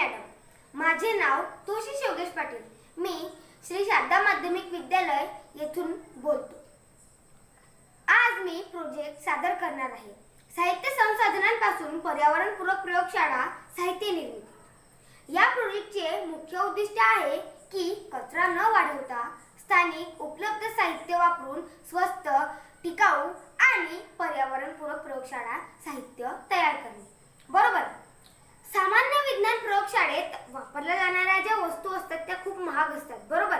Madam. माझे नाव तोशी योगेश पाटील. मी श्री शारदा माध्यमिक विद्यालय येथून बोलतो. आज मी प्रोजेक्ट सादर करणार आहे. साहित्य संसाधनांपासून पर्यावरणपूरक प्रयोगशाळा साहित्य निर्मिती. या प्रोजेक्टचे मुख्य उद्दिष्ट आहे की कचरा न वाढवता स्थानिक उपलब्ध साहित्य वापरून स्वस्त टिकाऊ आणि पर्यावरणपूरक प्रयोगशाळा साहित्य तयार करणे. भरल्या वापरल्या जाणाऱ्या ज्या वस्तू असतात त्या खूप महाग असतात बरोबर?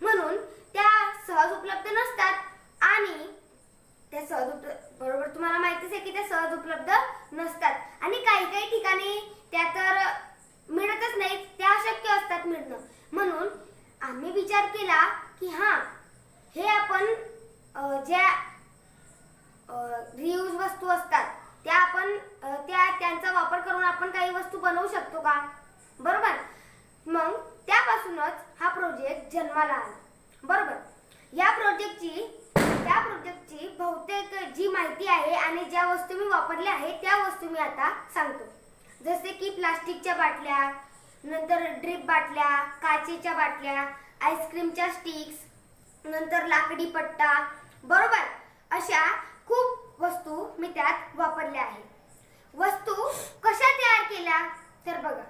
म्हणून त्या सहज उपलब्ध नसतात आणि त्या सहज बरोबर तुम्हाला माहितीच आहे की त्या सहज उपलब्ध नसतात. आणि काही काही ठिकाणी त्या तर मिळतच नाहीत त्या अशक्य असतात मिळणं. म्हणून आम्ही विचार केला की हा हे आपण ज्या रियूज वस्तू असतात त्या आपण त्या त्यांचा वापर करून आपण काही वस्तू बनवू शकतो का? बरोबर मग त्यापासूनच हा प्रोजेक्ट जन्माला आला. बरोबर. या प्रोजेक्टची त्या प्रोजेक्टची बहुतेक जी माहिती आहे आणि ज्या वस्तू मी वापरल्या आहेत त्या वस्तू मी आता सांगतो. जसे की प्लास्टिकच्या बाटल्या नंतर ड्रिप बाटल्या काचेच्या बाटल्या आईस्क्रीमच्या स्टिक्स नंतर लाकडी पट्टा बरोबर? अशा खूप वस्तू मी त्यात वापरल्या आहेत. वस्तू कशा तयार केल्या? तर बघा.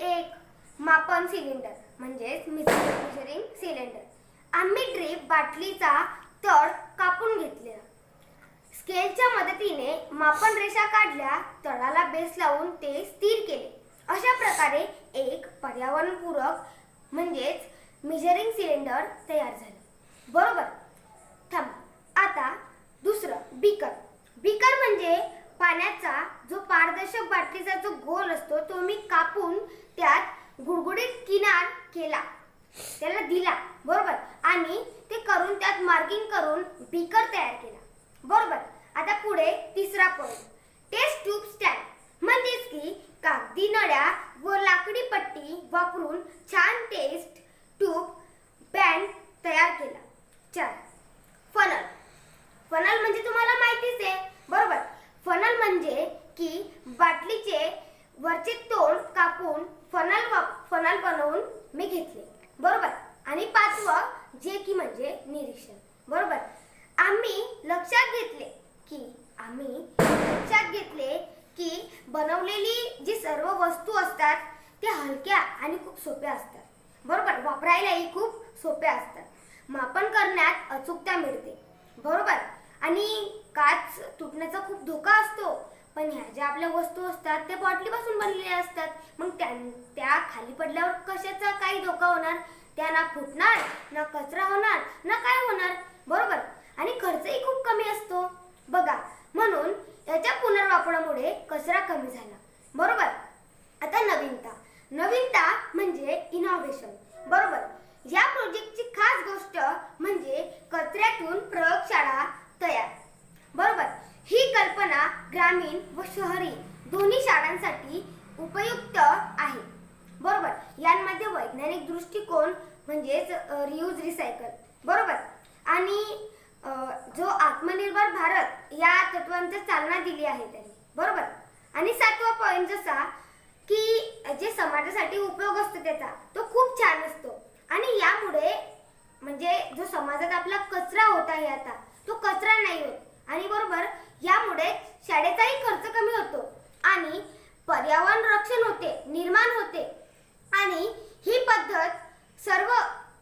एक मापन सिलेंडर म्हणजेच मेजरिंग सिलेंडर. आम्ही ड्रीप बाटलीचा तळ कापून घेतलेला स्केलच्या मदतीने मापन रेषा काढल्या तळाला बेस लावून ते स्थिर केले. अशा प्रकारे एक पर्यावरणपूरक म्हणजेच मेजरिंग सिलेंडर तयार झाले. बरोबर? थांबा. आता दुसरं बीकर बीकर म्हणजे पाण्याचा जो पारदर्शक बाटलीचा जो गोल असतो तो मी कापून त्यात गुडगुडीत किनार केला. त्याला दिला बरोबर. आणि ते करून त्यात मार्किंग करून बीकर तयार केला. बरोबर. आता पुढे तिसरा पॉईंट टेस्ट ट्यूब स्टँड म्हणजेच की कागदी नळ्या व लाकडी पट्टी वापरून छान टेस्ट ट्यूब बँड तयार केला. चार फनल फनल म्हणजे तुम्हाला माहितीच आहे. बरोबर फनल म्हणजे की बाटलीचे वरचे तोंड कापून फनल फनल बनवून मी घेतले. बरोबर? आणि पाचवं जे की म्हणजे निरीक्षण. बरोबर? आम्ही लक्षात घेतले की आम्ही लक्षात घेतले की बनवलेली जी सर्व वस्तू असतात त्या हलक्या आणि खूप सोप्या असतात. बरोबर? वापरायलाही खूप सोप्या असतात. मापन करण्यात अचूकता मिळते. बरोबर? आणि काच तुटण्याचा खूप धोका असतो पण ह्या ज्या आपल्या वस्तू असतात त्या बॉटलीपासून बनलेल्या असतात. मग त्या त्या खाली पडल्यावर कशाचा काही धोका होणार? त्या ना फुटणार ना कचरा होणार ना काय होणार? बरोबर? आणि खर्चही खूप कमी असतो. बघा म्हणून याच्या पुनर्वापरामुळे कचरा कमी झाला. बरोबर? आता नवीनता. नवीनता म्हणजे इनोव्हेशन बरोबर? या प्रोजेक्टची खास गोष्ट म्हणजे कचऱ्यातून प्रयोगशाळा तयार. ग्रामीण व शहरी दोन्ही शाळांसाठी उपयुक्त आहे. बरोबर? यांमध्ये वैज्ञानिक दृष्टिकोन म्हणजेच रियूज रिसायकल बरोबर? आणि जो आत्मनिर्भर भारत या तत्वांचा चालना दिली आहे त्यांनी. बरोबर? आणि सातवा पॉईंट जसा की जे समाजासाठी उपयोग असतो त्याचा तो खूप छान असतो. आणि यामुळे म्हणजे जो समाजात आपला कचरा होता आहे आता तो कचरा नाही होत. आणि बरोबर? यामुळे शाळेचाही खर्च कमी होतो आणि पर्यावरण रक्षण होते निर्माण होते. आणि ही पद्धत सर्व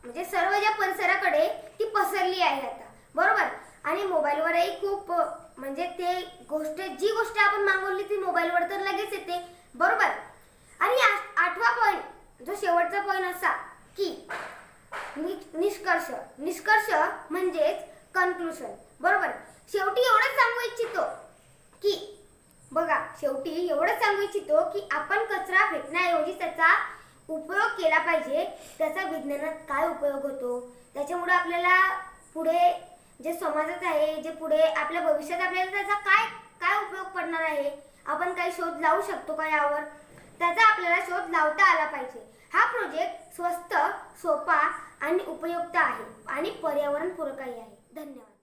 म्हणजे सर्व ज्या परिसराकडे ती पसरली आहे आता. बरोबर? आणि मोबाईलवरही खूप म्हणजे ते गोष्ट जी गोष्ट आपण मागवली ती मोबाईलवर तर लगेच येते. बरोबर? आणि आठवा पॉईंट जो शेवटचा पॉईंट असा की नि- निष्कर्ष. निष्कर्ष म्हणजेच कन्क्लुशन बरोबर? शेवटी एवढंच सांगू इच्छितो. की बघा शेवटी एवढंच सांगू इच्छितो की आपण कचरा फेकण्याऐवजी त्याचा उपयोग केला पाहिजे. त्याचा विज्ञानात काय उपयोग होतो? त्याच्यामुळे आपल्याला पुढे जे समाजात आहे जे पुढे आपल्या भविष्यात आपल्याला त्याचा काय काय उपयोग पडणार आहे? आपण काही शोध लावू शकतो का यावर? त्याचा आपल्याला शोध लावता आला पाहिजे. हा प्रोजेक्ट स्वस्त सोपा आणि उपयुक्त आहे आणि पर्यावरणपूरकही आहे. धन्यवाद.